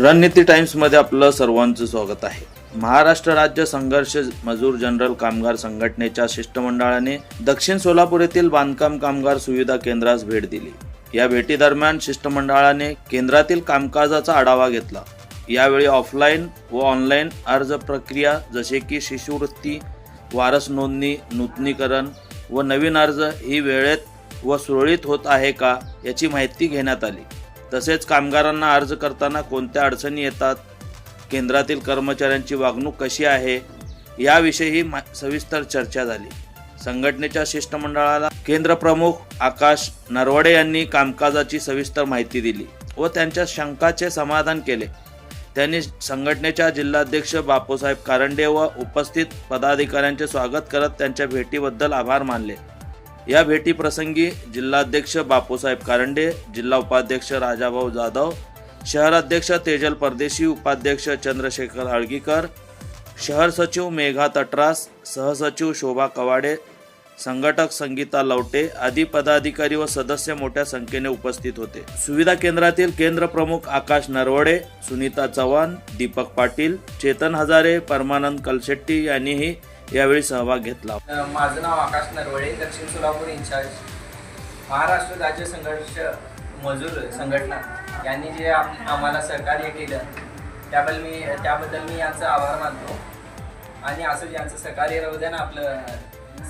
रणनीती टाइम्समध्ये आपलं सर्वांचं स्वागत आहे. महाराष्ट्र राज्य संघर्ष मजूर जनरल कामगार संघटनेच्या शिष्टमंडळाने दक्षिण सोलापूर येथील बांधकाम कामगार सुविधा केंद्रास भेट दिली. या भेटीदरम्यान शिष्टमंडळाने केंद्रातील कामकाजाचा आढावा घेतला. यावेळी ऑफलाईन व ऑनलाईन अर्ज प्रक्रिया जसे की शिष्यवृत्ती वारस नोंदणी नूतनीकरण व नवीन अर्ज ही वेळेत व सुरळीत होत आहे का याची माहिती घेण्यात आली. तसेच कामगारांना अर्ज करताना कोणत्या अडचणी येतात केंद्रातील कर्मचाऱ्यांची वागणूक कशी आहे याविषयी मा- सविस्तर चर्चा झाली. संघटनेच्या शिष्टमंडळाला केंद्रप्रमुख आकाश नरवडे यांनी कामकाजाची सविस्तर माहिती दिली व त्यांच्या शंकाचे समाधान केले. त्यांनी संघटनेच्या जिल्हाध्यक्ष बापूसाहेब कारंडे व उपस्थित पदाधिकाऱ्यांचे स्वागत करत त्यांच्या भेटीबद्दल आभार मानले. या भेटीप्रसंगी जिल्हाध्यक्ष बापूसाहेब कारंडे जिल्हा उपाध्यक्ष राजाभाऊ जाधव शहराध्यक्ष तेजल परदेशी उपाध्यक्ष चंद्रशेखर हळगीकर शहर सचिव मेघा तटरास सहसचिव शोभा कवाडे संघटक संगीता लवटे आदी पदाधिकारी व सदस्य मोठ्या संख्येने उपस्थित होते. सुविधा केंद्रातील केंद्र प्रमुख आकाश नरवडे सुनीता चव्हाण दीपक पाटील चेतन हजारे परमानंद कलशेट्टी यांनीही यावेळी सहभाग घेतला. माझं नाव आकाश नरवळे दक्षिण सोलापूर इन्चार्ज महाराष्ट्र राज्य संघर्ष मजूर संघटना यांनी जे आम- आम्हाला सहकार्य केलं त्याबद्दल मी त्याबद्दल मी यांचा आभार मानतो. आणि असं यांचं सहकार्य राहू द्या ना आपलं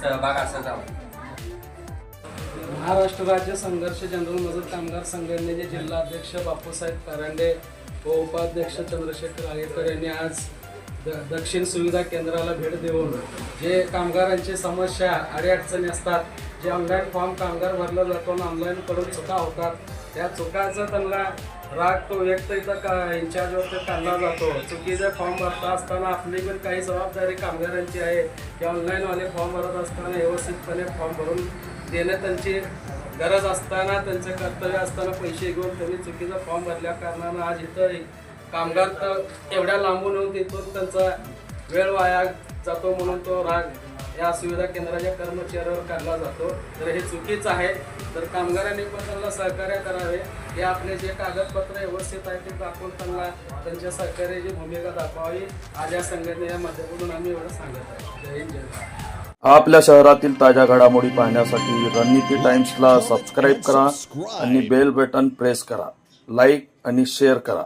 सहभाग असं जावं. महाराष्ट्र राज्य संघर्ष जनरल मजूर कामगार संघटनेचे जिल्हाध्यक्ष बापूसाहेब कारंडे व उपाध्यक्ष चंद्रशेखर आगेकर यांनी आज दक्षिण सुविधा केंद्राला भेट देऊन जे कामगारांची समस्या अडीअडचणी असतात जे ऑनलाईन फॉर्म कामगार भरला जातो आणि ऑनलाईन करून चुका होतात त्या चुकाचा त्यांना राग तो व्यक्त इथं का इन्चार्जवरती काढला जातो. चुकीचे फॉर्म भरता असताना आपली पण काही जबाबदारी कामगारांची आहे. की ऑनलाईनवाले फॉर्म भरत असताना व्यवस्थितपणे फॉर्म भरून देणं त्यांची गरज असताना त्यांचं कर्तव्य असताना पैसे घेऊन त्यांनी चुकीचा फॉर्म भरल्या कारणानं आज इथं कामगार तर एवढ्या लांबून येऊन तिथून त्यांचा वेळ वाया जातो म्हणून तो राग या सुविधा केंद्राच्या कर्मचाऱ्यावर काढला जातो. तर हे चुकीचं आहे. तर कामगारांनी पण त्यांना सहकार्य करावे. हे आपले जे कागदपत्र व्यवस्थित आहे ते दाखवून त्यांना त्यांच्या सहकार्याची भूमिका दाखवावी आज या संघटनेच्या माध्यमातून आम्ही एवढं सांगत आहे. जय हिंद जय आपल्या शहरातील ताज्या घडामोडी पाहण्यासाठी रणनीती टाइम्सला सबस्क्राईब करा आणि बेल बटन प्रेस करा. लाईक आणि शेअर करा.